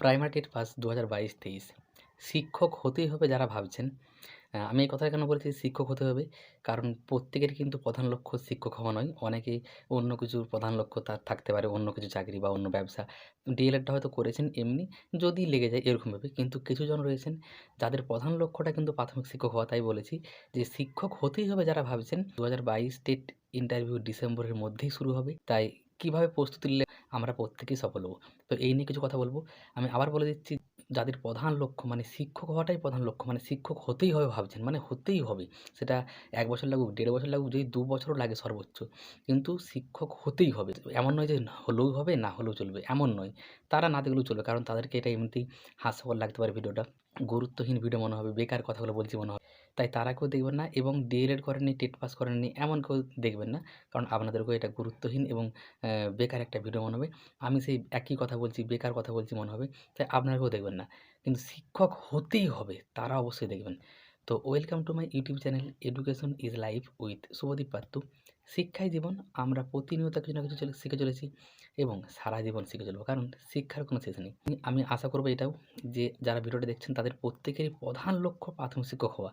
Primary TET pass দু হাজার বাইশ, তেইশ। শিক্ষক হতেই হবে যারা ভাবছেন। আমি এই কথা কেন বলেছি? শিক্ষক হতে হবে। কারণ প্রত্যেকের কিন্তু প্রধান লক্ষ্য শিক্ষক হওয়া নয়। অনেকে অন্য কিছুর প্রধান লক্ষ্য তার থাকতে পারে, অন্য কিছু চাকরি বা অন্য ব্যবসা। ডিএলএডটা হয়তো করেছেন এমনি, যদি লেগে যায় এরকমভাবে কিন্তু কিছুজন রয়েছেন যাদের প্রধান লক্ষ্যটা কিন্তু প্রাথমিক শিক্ষক হওয়া, তাই বলেছি যে শিক্ষক হতেই হবে যারা ভাবছেন। দু হাজার বাইশ টেট ইন্টারভিউ ডিসেম্বরের মধ্যেই শুরু হবে। তাই কীভাবে প্রস্তুতি আমরা প্রত্যেকেই সফল হব। তো এই নিয়ে কিছু কথা বলব। আমি আবার বলে দিচ্ছি, যাদের প্রধান লক্ষ্য মানে শিক্ষক হওয়াটাই প্রধান লক্ষ্য মানে শিক্ষক হতেই হবে ভাবছেন মানে হতেই হবে। সেটা এক বছর লাগুক, দেড় বছর লাগুক, যদি দু বছরও লাগে সর্বোচ্চ। কিন্তু শিক্ষক হতেই হবে। এমন নয় যে হলেও হবে, না হলেও চলবে, এমন নয়। তারা না দেখলেও চলবে, কারণ তাদেরকে এটা এমনিতেই হাস্যকর লাগতে পারে ভিডিওটা। গুরুত্বহীন ভিডিও মনে হবে, বেকার কথাগুলো বলছি মনে হবে। তাই তারা কেউ দেখবেন না এবং ডিএলএড করেননি, টেট পাস করেননি, এমন কেউ দেখবেন না। কারণ আপনাদেরকেও এটা গুরুত্বহীন এবং বেকার একটা ভিডিও মনে হবে। আমি সেই একই কথা বলছি, বেকার কথা বলছি মনে হবে। তাই আপনারাও দেখবেন না। কিন্তু শিক্ষক হতেই হবে, তারা অবশ্যই দেখবেন। তো welcome to my YouTube channel education is life with Subhadeep Pattu শিক্ষাই জীবন, আমরা প্রতিনিয়ত কিছু না কিছু শিখে চলেছি। এবং সারা জীবন শিখে চলবো। কারণ শিক্ষার কোনো শেষ নেই। আমি আশা করব এটাও যে, যারা ভিডিওটা দেখছেন, তাদের প্রত্যেকেরই প্রধান লক্ষ্য প্রাথমিক শিক্ষক হওয়া।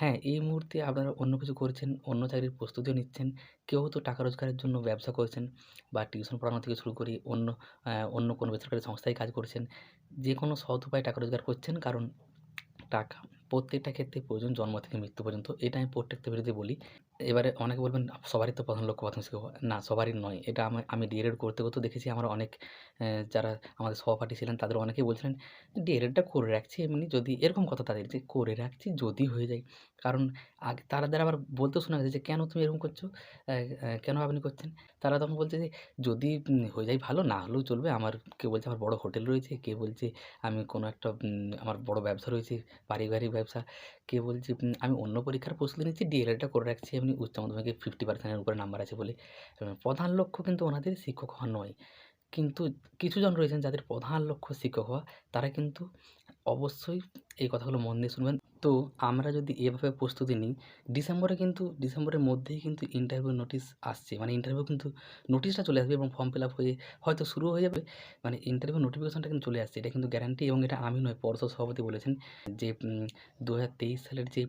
হ্যাঁ এই মুহূর্তে আপনারা অন্য কিছু করছেন, অন্য চাকরির প্রস্তুতিও নিচ্ছেন, কেউ তো টাকা রোজগারের জন্য ব্যবসা করছেন বা টিউশন পড়ানো থেকে শুরু করে অন্য অন্য কোনো বেসরকারি সংস্থায় কাজ করছেন, যে কোনো সৎ উপায়ে টাকা রোজগার করছেন, কারণ টাকা প্রত্যেকটা ক্ষেত্রে প্রয়োজন, জন্ম থেকে মৃত্যু পর্যন্ত। এটা আমি প্রত্যেকটা বিরোধী বলি। এবারে অনেকে বলবেন সবারই তো প্রধান লক্ষ্য প্রাথমিক শিক্ষক না, সবারই নয়। এটা আমি আমি ডিএলএড করতে করতে দেখেছি আমার অনেক যারা আমাদের সহপাঠী ছিলেন তাদের অনেকেই বলছিলেন ডিএলএডটা করে রাখছি এমনি যদি, এরকম কথা তাদের যে, করে রাখছি যদি হয়ে যায়। কারণ আগে তারা দ্বারা আবার বলতে শোনা গেছে যে, কেন তুমি এরকম করছ? কেন আপনি করছেন? তারা তখন বলছে যে, যদি হয়ে যায় ভালো, না হলেও চলবে। আমার কেউ বলছে, আমার বড় হোটেল রয়েছে। কে বলছে, আমি কোনো একটা আমার বড় ব্যবসা রয়েছে, পারিবারিক ব্যবসা। কে বলছে আমি অন্য পরীক্ষার প্রস্তুতি নিচ্ছি ডিএলএডটা করে রাখছি এমনি উচ্চ মাধ্যমিকে ফিফটি পার্সেন্টের উপরে নাম্বার আছে বলে। প্রধান লক্ষ্য কিন্তু ওনাদের শিক্ষক হওয়া নয়। কিন্তু কিছুজন রয়েছেন যাদের প্রধান লক্ষ্য শিক্ষক হওয়া, তারা কিন্তু অবশ্যই এই কথাগুলো মন দিয়ে শুনবেন। তো আমরা যদি এভাবে প্রস্তুতি নিই, ডিসেম্বরে কিন্তু, ডিসেম্বরের মধ্যেই কিন্তু ইন্টারভিউ নোটিশ আসছে। মানে ইন্টারভিউ কিন্তু নোটিশটা চলে আসবে এবং ফর্ম ফিল আপ হয়ে, হয়তো শুরু হয়ে যাবে। মানে ইন্টারভিউ নোটিফিকেশনটা কিন্তু চলে আসছে। এটা কিন্তু গ্যারান্টি এবং এটা আমি নয় পর্ষদ সভাপতি বলেছেন যে দু হাজার তেইশ সালের যে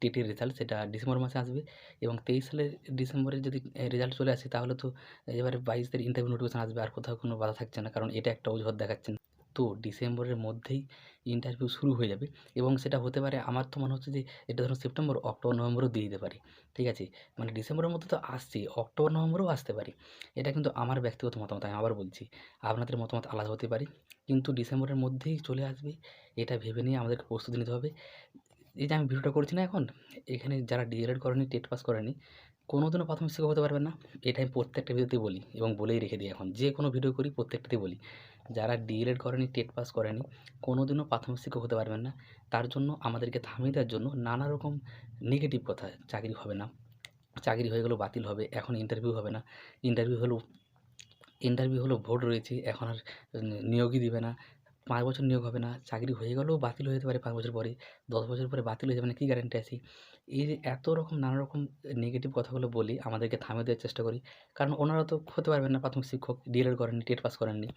টেটের রেজাল্ট সেটা ডিসেম্বর মাসে আসবে এবং তেইশ সালের ডিসেম্বরে যদি রেজাল্ট চলে আসে তাহলে তো এবারে বাইশ তারিখ ইন্টারভিউ নোটিফিকেশন আসবে আর কোথাও কোনো বাধা থাকছে না কারণ এটা একটা অজুহাত দেখাচ্ছেন তো ডিসেম্বরের মধ্যেই ইন্টারভিউ শুরু হয়ে যাবে এবং সেটা হতে পারে আমার তো মনে হচ্ছে যে এটা ধরুন সেপ্টেম্বর, অক্টোবর, নভেম্বরও দিয়ে দিতে পারে। ঠিক আছে? মানে ডিসেম্বরের মধ্যে তো আসছে, অক্টোবর, নভেম্বরেও আসতে পারে। এটা কিন্তু আমার ব্যক্তিগত মতামত, আমি আবার বলছি, আপনাদের মতামত আলাদা হতে পারে। কিন্তু ডিসেম্বরের মধ্যেই চলে আসবে, এটা ভেবে নিয়ে আমাদেরকে প্রস্তুতি নিতে হবে। এই যে আমি ভিডিওটা করছি না এখন। এখানে যারা ডিএলএড করেনি, টেট পাস করেনি, কোনোদিনও প্রাথমিক শিক্ষক হতে পারবে না। এটা আমি প্রত্যেকটা ভিডিওতেই বলি এবং বলেই রেখে দিই এখন, যে কোনো ভিডিও করি প্রত্যেকটাতেই বলি। যারা ডিএলএড করেনি, টেট পাস করেনি কোনো দিনও প্রাথমিক শিক্ষক হতে পারবেন না। তার জন্য আমাদেরকে থামিয়ে দেওয়ার জন্য নানা রকম নেগেটিভ কথা, চাকরি হবে না। চাকরি হয়ে গেলেও বাতিল হবে, এখন ইন্টারভিউ হবে না। ইন্টারভিউ হলেও ইন্টারভিউ হলো, ভোট রয়েছে, এখন আর নিয়োগই দিবে না। পাঁচ বছর নিয়োগ হবে না, চাকরি হয়ে গেলেও বাতিল হয়ে যেতে পারে পাঁচ বছর পরে, দশ বছর পরে বাতিল হয়ে যাবে না, কী গ্যারান্টি আছে? এই যে এত রকম, নানা রকম নেগেটিভ কথাগুলো বলি, আমাদেরকে থামিয়ে দেওয়ার চেষ্টা করি, কারণ ওনারা তো হতে পারবেন না, প্রাথমিক শিক্ষক ডিএলএড করেননি, টেট পাস করেননি,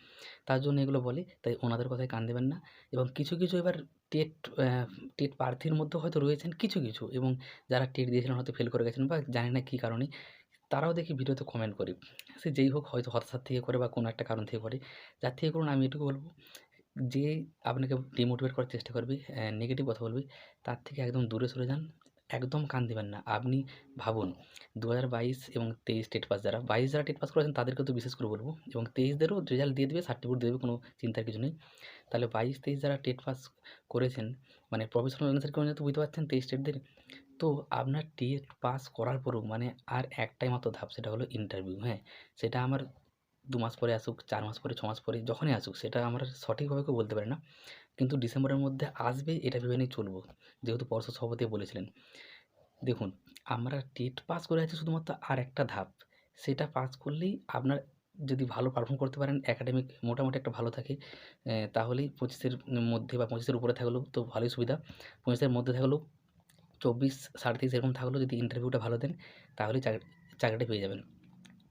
তার জন্য এগুলো বলি, তাই ওনাদের কথায় কান দেবেন না, এবং কিছু কিছু এবার টেট টেট প্রার্থীর মধ্যে হয়তো রয়েছেন কিছু কিছু, এবং যারা টেট দিয়েছিলেন হয়তো ফেল করে গেছেন বা জানি না কী কারণে, তারাও দেখি ভিডিওতে কমেন্ট করি, সে যেই হোক হয়তো হতাশার থেকে করে বা কোনো একটা কারণ থেকে করে যার থেকে করুন আমি এটুকু বলব যে আপনাকে ডিমোটিভেট করার চেষ্টা করবে নেগেটিভ কথা বলবে, তার থেকে একদম দূরে সরে যান। একদম কান দেবেন না। আপনি ভাবুন দু হাজার বাইশ এবং তেইশ টেট পাস যারা, বাইশ যারা টেট পাস করেছেন, তাদেরকে তো বিশেষ করে বলব, এবং তেইশদেরও রেজাল্ট দিয়ে দেবে সার্টিফিকেট দেবে, কোনো চিন্তার কিছু নেই। তাহলে বাইশ, তেইশ যারা টেট পাস করেছেন মানে প্রফেশনাল অ্যান্সার কেমন তো বুঝতে পারছেন তেইশ টেটদের, তো আপনার টেট পাস করার পরেও মানে আর একটাই মাত্র ধাপ, সেটা হলো ইন্টারভিউ হ্যাঁ? সেটা আমার দু মাস পরে আসুক, চার মাস পরে, ছ মাস পরে, যখনই আসুক, সেটা আমরা সঠিকভাবে কেউ বলতে পারি না। কিন্তু ডিসেম্বরের মধ্যে আসবে, এটা ভেবে নিয়ে চলবো। যেহেতু পর্ষদ সভাপতি বলেছিলেন। দেখুন, আমরা টেট পাস করে আছি শুধুমাত্র আর একটা ধাপ। সেটা পাস করলেই আপনার যদি ভালো পারফর্ম করতে পারেন একাডেমিক মোটামুটি একটা ভালো থাকে তাহলেই পঁচিশের মধ্যে বা পঁচিশের উপরে থাকলেও তো ভালোই সুবিধা। পঁচিশের মধ্যে থাকলেও চব্বিশ, সাড়ে তেইশ এরকম থাকলেও যদি ইন্টারভিউটা ভালো দেন, তাহলেই চাকরি চাকরিটা পেয়ে যাবেন।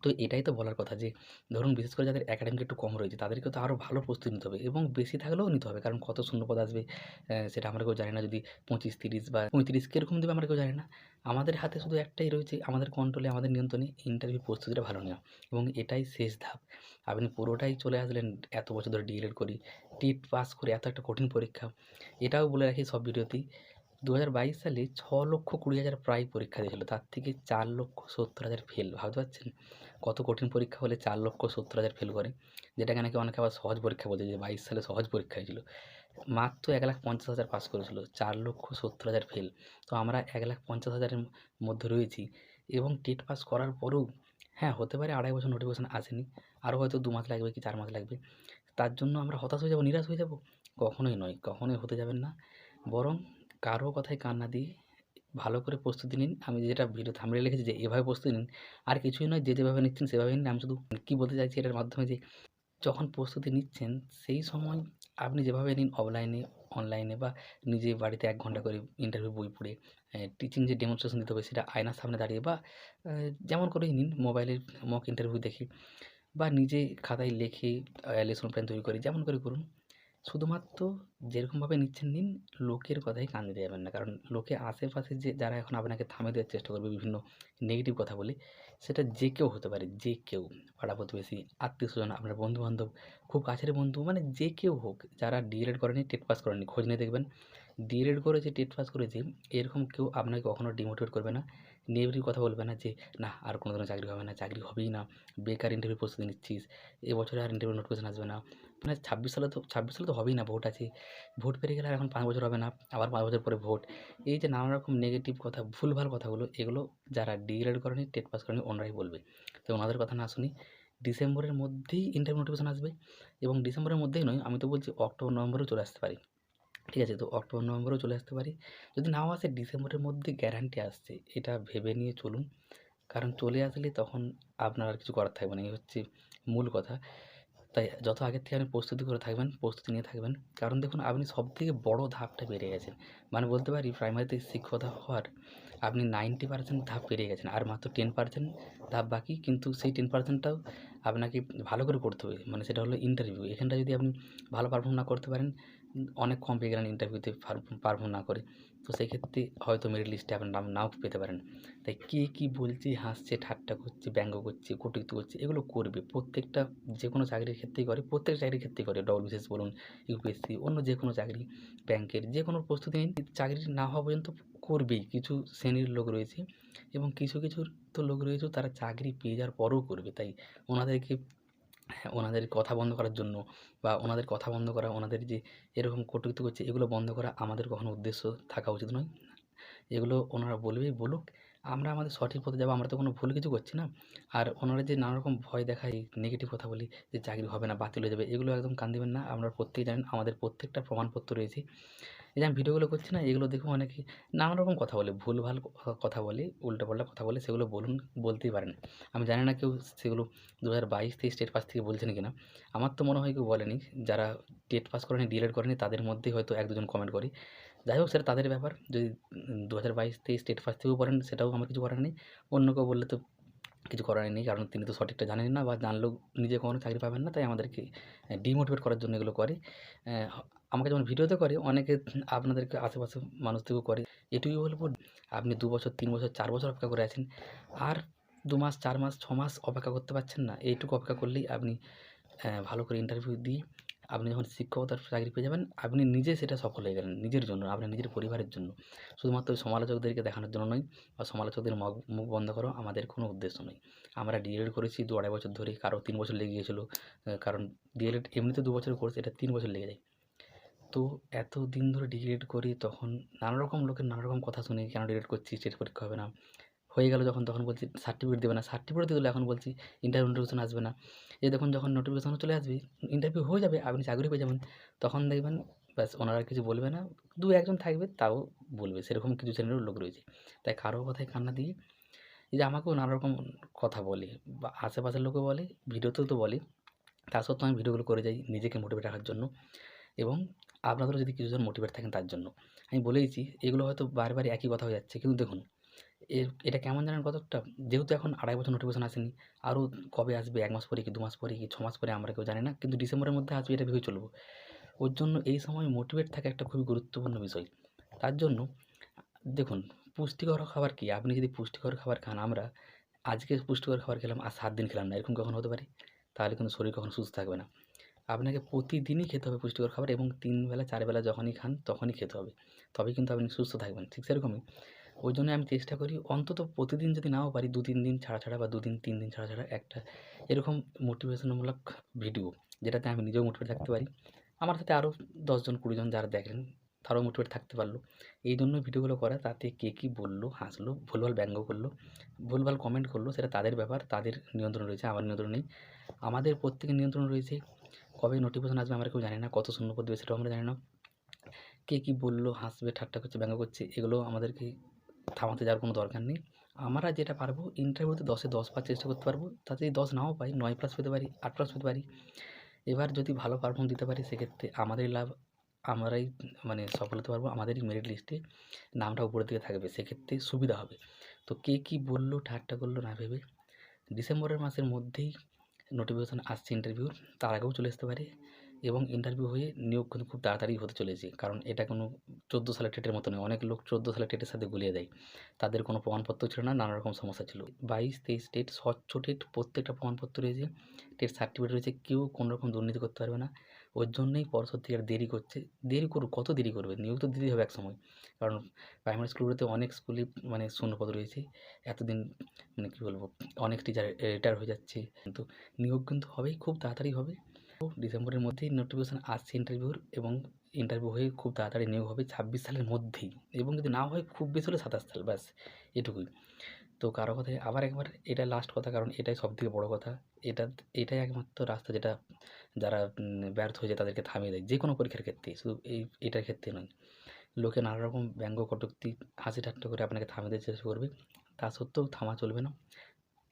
তো এটাই তো বলার কথা যে, ধরুন বিশেষ করে যাদের একাডেমিক একটু কম রয়েছে তাদেরকে তো আরও ভালো প্রস্তুতি নিতে হবে এবং বেশি থাকলেও নিতে হবে। কারণ কত শূন্যপদ আসবে সেটা আমরা কেউ জানি না। যদি পঁচিশ, তিরিশ বা পঁয়ত্রিশ কীরকম দেবে আমরা কেউ জানি না। আমাদের হাতে শুধু একটাই রয়েছে আমাদের কন্ট্রোলে আমাদের নিয়ন্ত্রণে ইন্টারভিউ প্রস্তুতিটা ভালো নেওয়া এবং এটাই শেষ ধাপ। আপনি পুরোটাই চলে আসলেন এত বছর ধরে ডিএলএড করি টিট পাস করে এত একটা কঠিন পরীক্ষা। এটাও বলে রাখি সব ভিডিওতেই দু হাজার বাইশ সালে ছ লক্ষ কুড়ি হাজার প্রায় পরীক্ষা দিয়েছিল, তার থেকে চার লক্ষ সত্তর হাজার ফেল ভাবতে পারছেন? কত কঠিন পরীক্ষা হলে চার লক্ষ সত্তর হাজার ফেল করে? যেটাকে নাকি অনেকে আবার সহজ পরীক্ষা বলছে যে বাইশ সালে সহজ পরীক্ষা হয়েছিল। মাত্র এক লাখ পঞ্চাশ হাজার পাস করেছিল, চার লক্ষ সত্তর হাজার ফেল তো আমরা এক লাখ পঞ্চাশ হাজারের মধ্যে রয়েছি এবং টেট পাস করার পরেও হ্যাঁ হতে পারে আড়াই বছর নোটিফিকেশন আসেনি, আরও হয়তো দু মাস লাগবে কি চার মাস লাগবে। তার জন্য আমরা হতাশ হয়ে যাব, নিরাশ হয়ে যাব? কখনোই নয়, কখনোই হতে যাবেন না। বরং কারও কথায় কান না দিয়ে ভালো করে প্রস্তুতি নিন। আমি যেটা ভিডিও থামলে লিখেছি যে, এভাবে প্রস্তুতি নিন। আর কিছুই নয়, যে যেভাবে নিচ্ছেন সেভাবে নিন। আমি শুধু কী বলতে চাইছি এটার মাধ্যমে যে, যখন প্রস্তুতি নিচ্ছেন, সেই সময় আপনি যেভাবে নিন অফলাইনে, অনলাইনে বা নিজে বাড়িতে এক ঘণ্টা করে ইন্টারভিউ বই পড়ে টিচিং যে ডেমনস্ট্রেশন দিতে হবে সেটা আয়নার সামনে দাঁড়িয়ে বা যেমন করেই নিন মোবাইলের মক ইন্টারভিউ দেখে বা নিজে খাতায় লিখে লেসন প্ল্যান তৈরি করে, যেমন করে করুন। শুধুমাত্র যেরকমভাবে নিচ্ছেন নিন, লোকের কথায় কান দিতে যাবেন না। কারণ লোকে আশেপাশে যে, যারা এখন আপনাকে থামে দেওয়ার চেষ্টা করবে, বিভিন্ন নেগেটিভ কথা বলে, সেটা যে কেউ হতে পারে, যে কেউ। পাড়া প্রতিবেশী আত্মীয় স্বজন আপনার বন্ধু বান্ধব খুব কাছের বন্ধু মানে যে কেউ হোক, যারা ডিএলএড করেনি, টেট পাস করেনি খোঁজ নিয়ে দেখবেন। ডিএলএড করেছে, টেট পাস করেছে, এরকম কেউ আপনাকে কখনো ডিমোটিভেট করবে না। নেগেটিভ কথা বলবে না যে, না, আর কোনো দিনও চাকরি হবে না, চাকরি হবেই না, বেকার ইন্টারভিউ প্রস্তুতি নিচ্ছিস এবছরে আর ইন্টারভিউ নোটিফিকেশন আসবে না। মানে ছাব্বিশ সালে তো, ছাব্বিশ সালে তো হবেই না ভোট আছে। ভোট পেরিয়ে গেলে আর এখন পাঁচ বছর হবে না, আবার পাঁচ বছর পরে ভোট এই যে নানা রকম নেগেটিভ কথা, ভুলভাল কথাগুলো, এগুলো যারা ডিএলএড করেনি, টেট পাস করেনি, ওনারাই বলবে। তো ওনাদের কথা না শুনি, ডিসেম্বরের মধ্যেই ইন্টারভিউ নোটিফিকেশন আসবে এবং ডিসেম্বরের মধ্যেই নয়, আমি তো বলছি অক্টোবর, নভেম্বরেও চলে আসতে পারি। ঠিক আছে, তো অক্টোবর নভেম্বরেও চলে আসতে পারি। যদি নাও আসে ডিসেম্বরের মধ্যে গ্যারান্টি আসছে, এটা ভেবে নিয়ে চলুন। কারণ চলে আসলে তখন আপনার আর কিছু করার থাকবে না, এই হচ্ছে মূল কথা। তাই যত আগের থেকে আপনি প্রস্তুতি করে থাকবেন, প্রস্তুতি নিয়ে থাকবেন। কারণ দেখুন, আপনি সব থেকে বড় ধাপটা পেরিয়ে গেছেন। মানে বলতে পারি প্রাইমারিতে শিক্ষকতা হওয়ার আপনি নাইনটি পার্সেন্ট ধাপ পেরিয়ে গেছেন। আর মাত্র টেন পার্সেন্ট ধাপ বাকি, কিন্তু সেই টেন পার্সেন্টটাও আপনাকে ভালো করে করতে হবে। মানে সেটা হলো ইন্টারভিউ এখানটা যদি আপনি ভালো পারফর্ম না করতে পারেন অনেক কম পেয়ে গেলেন ইন্টারভিউতে পারফর্ম না করে। তো সেই ক্ষেত্রে হয়তো মেরিট লিস্টে আপনার নাম, নাও পেতে পারেন। তাই কে কী বলছে, হাসছে, ঠাট্টা করছে, ব্যঙ্গ করছে, কটূক্তি করছে, এগুলো করবে। প্রত্যেকটা যে কোনো চাকরির ক্ষেত্রেই করে, প্রত্যেক চাকরির ক্ষেত্রেই করে। ডবল বিশেষ বলুন ইউপিএসসি অন্য যে কোনো চাকরি, ব্যাংকের যে কোনো প্রস্তুতি নিন, চাকরি না হওয়া পর্যন্ত করবেই। কিছু শ্রেণির লোক রয়েছে এবং কিছু কিছু তো লোক রয়েছে, তারা চাকরি পেয়ে যাওয়ার পরেও করবে। তাই ওনাদেরকে ওনাদের কথা বন্ধ করার জন্য বা ওনাদের কথা বন্ধ করা, ওনাদের যে এরকম কটুক্তি করছে, এগুলো বন্ধ করা আমাদের কখনো উদ্দেশ্য থাকা উচিত নয়। এগুলো ওনারা বলবেই বলুক আমরা আমাদের সঠিক পথে যাব, আমরা তো কোনো ভুল কিছু করছি না। আর ওনারা যে নানা রকম ভয় দেখায় নেগেটিভ কথা বলি, যে চাকরি হবে না, বাতিল হয়ে যাবে, এগুলো একদম কান দিবেন না। আপনারা প্রত্যেকেই জানেন, আমাদের প্রত্যেকটা প্রমাণপত্র রয়েছে। এই যে আমি ভিডিওগুলো করছি না, এগুলো দেখে অনেকে নানা রকম কথা বলে, ভুল ভালো কথা বলে, উল্টোপাল্টা কথা বলে, সেগুলো বলুন, বলতেই পারেন। আমি জানি না কেউ সেগুলো দু হাজার বাইশ থেকে স্টেট পাস থেকে বলছেন কিনা। আমার তো মনে হয় কেউ বলেনি, যারা টেট পাস করেনি ডিএলএড করেনি, তাদের মধ্যেই হয়তো এক দুজন কমেন্ট করে। যাই হোক, সেটা তাদের ব্যাপার। যদি দু হাজার বাইশ থেকে স্টেট ফার্স্ট থেকেও পড়েন, সেটাও আমার কিছু করার নেই। অন্য কেউ বললে তো কিছু করার নেই, কারণ তিনি তো সঠিকটা জানেন না বা জানলেও নিজে কখনো চাকরি পাবেন না, তাই আমাদেরকে ডিমোটিভেট করার জন্য এগুলো করে। আমাকে যেমন ভিডিওতে করে, অনেকে আপনাদেরকে আশেপাশে মানুষদেরকেও করে। এটুকুই বলব, আপনি দু বছর, তিন বছর, চার বছর অপেক্ষা করে আছেন। আর দু মাস, চার মাস, ছ মাস অপেক্ষা করতে পারছেন না। এইটুকু অপেক্ষা করলেই আপনি ভালো করে ইন্টারভিউ দিয়ে আপনি যখন শিক্ষকতার চাকরি পেয়ে যাবেন, আপনি নিজে সেটা সফল হয়ে গেলেন, নিজের জন্য, আপনার নিজের পরিবারের জন্য। শুধুমাত্র সমালোচকদেরকে দেখানোর জন্য নয়, বা সমালোচকদের মগ, মুখ বন্ধ করো, আমাদের কোনো উদ্দেশ্য নেই আমরা ডিএলএড করেছি দু আড়াই বছর ধরে, কারও তিন বছর লেগে গিয়েছিল কারণ ডিএলএড এমনিতে দু বছর কোর্স এটা তিন বছর লেগে যায়। তো এত দিন ধরে ডিএলএড করি তখন নানা রকম লোকের নানা রকম কথা শুনি, কেন ডিএলএড করছি স্টেট পরীক্ষা হবে না। হয়ে গেল যখন তখন বলছি সার্টিফিকেট দেবে না। সার্টিফিকেট দিলে এখন বলছি ইন্টারভিউ নোটিফিকেশন আসবে না। এই দেখুন যখন নোটিফিকেশন চলে আসবে ইন্টারভিউ হয়ে যাবে, আপনি চাকরি পেয়ে যাবেন। তখন দেখবেন, ব্যাস, ওনারা কিছু বলবে না। দু একজন থাকবে, তাও বলবে। সেরকম কিছু শ্রেণীরও লোক রয়েছে। তাই কারও কথায় কান্না দিয়ে, এই যে আমাকেও নানা রকম কথা বলে বা আশেপাশের লোকও বলে, ভিডিওতেও তো বলে, তা সত্ত্বেও আমি ভিডিওগুলো করে যাই নিজেকে মোটিভেট রাখার জন্য। এবং আপনাদেরও যদি কিছুজন মোটিভেট থাকেন তার জন্য। আমি বলেইছি, এগুলো হয়তো বারবার একই কথা হয়ে যাচ্ছে। কিন্তু দেখুন এর এটা কেমন জানেন কতকটা যেহেতু এখন আড়াই বছর নোটিফিকেশন আসেনি, আরও কবে আসবে? এক মাস পরে কি, দু মাস পরে কি, ছ মাস পরে আমরা কেউ জানি না, কিন্তু ডিসেম্বরের মধ্যে আসবে এটা ভেবে চলবো। ওর জন্য এই সময় মোটিভেট থাকা একটা খুবই গুরুত্বপূর্ণ বিষয়। তার জন্য, দেখুন, পুষ্টিকর খাবার কি? আপনি যদি পুষ্টিকর খাবার খান, আমরা আজকে পুষ্টিকর খাবার খেলাম, আর সাত দিন খেলাম না, এরকম কখন হতে পারে? তাহলে কিন্তু শরীর কখনো সুস্থ থাকবে না। আপনাকে প্রতিদিনই খেতে হবে পুষ্টিকর খাবার এবং তিন বেলা, চার বেলা যখনই খান, তখনই খেতে হবে। তবেই কিন্তু আপনি সুস্থ থাকবেন, ঠিক সেরকমই। ওই জন্য আমি চেষ্টা করি অন্তত প্রতিদিন যদি নাও পারি দু তিন দিন ছাড়া ছাড়া বা দু দিন তিন দিন ছাড়া ছাড়া একটা এরকম মোটিভেশনমূলক ভিডিও যেটাতে আমি নিজেও মোটিভেট থাকতে পারি। আমার সাথে আরও দশজন, কুড়িজন যারা দেখেন তারাও মোটিভেট থাকতে পারল। এই জন্য ভিডিওগুলো করা, তাতে কে কী বলল, হাসলো, ভুলভাল ব্যঙ্গ করল, ভুলভাল কমেন্ট করল, সেটা তাদের ব্যাপার, তাদের নিয়ন্ত্রণ রয়েছে, আমার নিয়ন্ত্রণ নেই। আমাদের প্রত্যেকের নিয়ন্ত্রণ রয়েছে, কবে নোটিফিকেশন আসবে আমরা কেউ জানি না, কত শূন্য পদ সেটাও আমরা জানি না। কে কী বলল, হাসবে, ঠাট্টা করছে, ব্যঙ্গ করছে, এগুলো আমাদেরকে থামাতে যাওয়ার কোনো দরকার নেই। আমরা যেটা পারব ইন্টারভিউতে দশে দশ পাওয়ার চেষ্টা করতে পারব। তাতে দশ নাও পাই, নয় প্লাস পেতে পারি, আট প্লাস পেতে পারি। এবার যদি ভালো পারফর্ম দিতে পারি, সেক্ষেত্রে আমাদেরই লাভ, আমরাই মানে সফল হতে পারব আমাদেরই মেরিট লিস্টে নামটা উপরের দিকে থাকবে। সেক্ষেত্রে সুবিধা হবে। তো কে কী বলল, ঠাট্টা করল না ভেবে ডিসেম্বরের মাসের মধ্যেই নোটিফিকেশান আসছে ইন্টারভিউর তার আগেও চলে আসতে পারে। এবং ইন্টারভিউ হয়ে নিয়োগ কিন্তু খুব তাড়াতাড়ি হতে চলেছে। কারণ এটা কোনো চোদ্দ সালের টেটের মতো নয়, অনেক লোক চোদ্দ সালের টেটের সাথে গুলিয়ে দেয়। তাদের কোনো প্রমাণপত্র ছিল না, নানা রকম সমস্যা ছিল। বাইশ তেইশ টেট স্বচ্ছ টেট প্রত্যেকটা প্রমাণপত্র রয়েছে। টেট সার্টিফিকেট রয়েছে, কেউ কোনো রকম দুর্নীতি করতে পারবে না। ওর জন্যই পর্ষদ থেকে দেরি করছে। দেরি করুক, কত দেরি করবে? নিয়োগ তো দিতেই হবে এক সময়। কারণ প্রাইমারি স্কুলগুলোতে অনেক স্কুলই মানে শূন্যপদ রয়েছে। এতদিন মানে কী বলব? অনেক টিচার রিটায়ার হয়ে যাচ্ছে। কিন্তু নিয়োগ কিন্তু হবেই, খুব তাড়াতাড়ি হবে। ডিসেম্বরের মধ্যেই নোটিফিকেশান আসছে ইন্টারভিউর এবং ইন্টারভিউ হয়ে খুব তাড়াতাড়ি নিয়োগ হবে ছাব্বিশ সালের মধ্যেই এবং যদি না হয় খুব বেশি হলে সাতাশ সাল, ব্যাস, এটুকুই। তো কারও কথায় আবার একবার, এটা লাস্ট কথা কারণ এটাই সবথেকে বড় কথা। এটা, এটাই একমাত্র রাস্তা যেটা যারা ব্যর্থ হয়ে যায় তাদেরকে থামিয়ে দেয় যে কোনো পরীক্ষার ক্ষেত্রে, শুধু এই, এটার ক্ষেত্রে নয়। লোকে নানা রকম ব্যঙ্গ কটুক্তি, হাসি ঠাট্টা করে আপনাকে থামিয়ে দেওয়ার চেষ্টা করবে। তা সত্ত্বেও থামা চলবে না।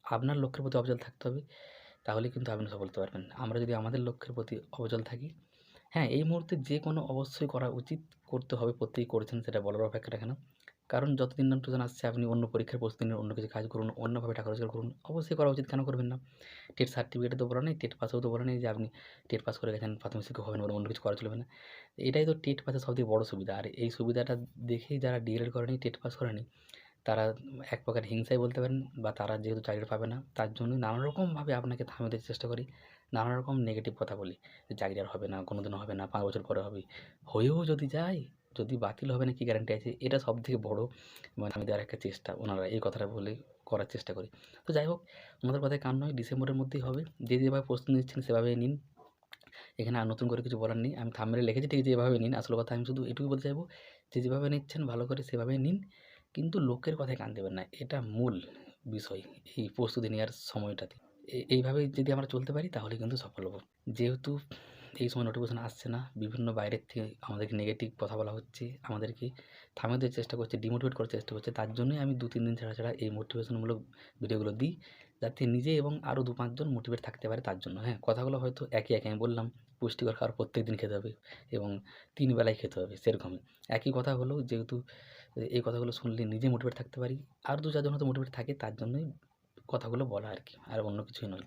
আপনার লক্ষ্যের প্রতি অবিচল থাকতে হবে। তাহলে কিন্তু আপনি সফল হতে পারবেন। আমরা যদি আমাদের লক্ষ্যের প্রতি অবিচল থাকি হ্যাঁ এই মুহূর্তে যে কোনো অবশ্যই করা উচিত করতে হবে, প্রত্যেকেই করেছেন, সেটা বলার অপেক্ষা রাখে না। কারণ যতদিন না টিউশন আসছে, আপনি অন্য পরীক্ষার প্রস্তুতি নিন অন্য কিছু কাজ করুন, অন্যভাবে টাকা রোজগার করুন, অবশ্যই করা উচিত, কেন করবেন না? টেট সার্টিফিকেটে তো বলা নেই, টেট পাসেও তো বলা নেই যে আপনি টেট পাস করে গেছেন, প্রাথমিক শিক্ষক হবেন অন্য কিছু করা চলবে না। এটাই তো টেট পাসের সবথেকে বড় সুবিধা। আর এই সুবিধাটা দেখেই যারা ডিএলএড করেনি, টেট পাস করেনি তারা এক প্রকার হিংসাই বলতে পারেন বা তারা যেহেতু চাকরি পাবে না, তার জন্য নানা রকমভাবে আপনাকে থামিয়ে দিতে চেষ্টা করি নানা রকম নেগেটিভ কথা বলি যে চাকরি আর হবে না কোনো দিনও হবে না, পাঁচ বছর পরে হবে। হয়েও যদি যায়, যদি বাতিল হবে না কি গ্যারান্টি আছে, এটা সব থেকে বড়ো মানে আমি দেওয়ার একটা চেষ্টা, ওনারা এই কথাটা বলে করার চেষ্টা করি। তো যাই হোক, ওনাদের কথায় কান নয়, ডিসেম্বরের মধ্যেই হবে। যে যেভাবে প্রস্তুতি নিচ্ছেন সেভাবে নিন। এখানে আর নতুন করে কিছু বলার নেই, আমি থামলে লিখেছি, ঠিক যেভাবে নিন। আসল কথা আমি শুধু এটুকুই বলতে চাইব, যে যেভাবে নিচ্ছেন ভালো করে সেভাবে নিন। কিন্তু লোকের কথায় কান দেবেন না, এটা মূল বিষয় এই প্রস্তুতি নেওয়ার সময়টাতে। এ- এইভাবেই যদি আমরা চলতে পারি, তাহলে কিন্তু সফল হব। যেহেতু এই সময় নোটিফিকেশন আসছে না, বিভিন্ন বাইরের থেকে আমাদেরকে নেগেটিভ কথা বলা হচ্ছে, আমাদেরকে থামিয়ে দেওয়ার চেষ্টা করছে ডিমোটিভেট করার চেষ্টা করছে, তার জন্যই আমি দু, তিন দিন ছাড়া ছাড়া এই মোটিভেশনমূলক ভিডিওগুলো দিই, যাতে নিজে এবং আরও দু পাঁচজন মোটিভেট থাকতে পারে তার জন্য। হ্যাঁ কথাগুলো হয়তো একই একই, আমি বললাম, পুষ্টিকর খাবার প্রত্যেক দিন খেতে হবে এবং তিন বেলায় খেতে হবে, সেরকমই। একই কথা হলো, যেহেতু এই কথাগুলো শুনলে নিজে মোটিভেট থাকতে পারি। আর দু চারজন হয়তো মোটিভেট থাকে, তার জন্যই কথাগুলো বলা আর কি, আর অন্য কিছুই নয়।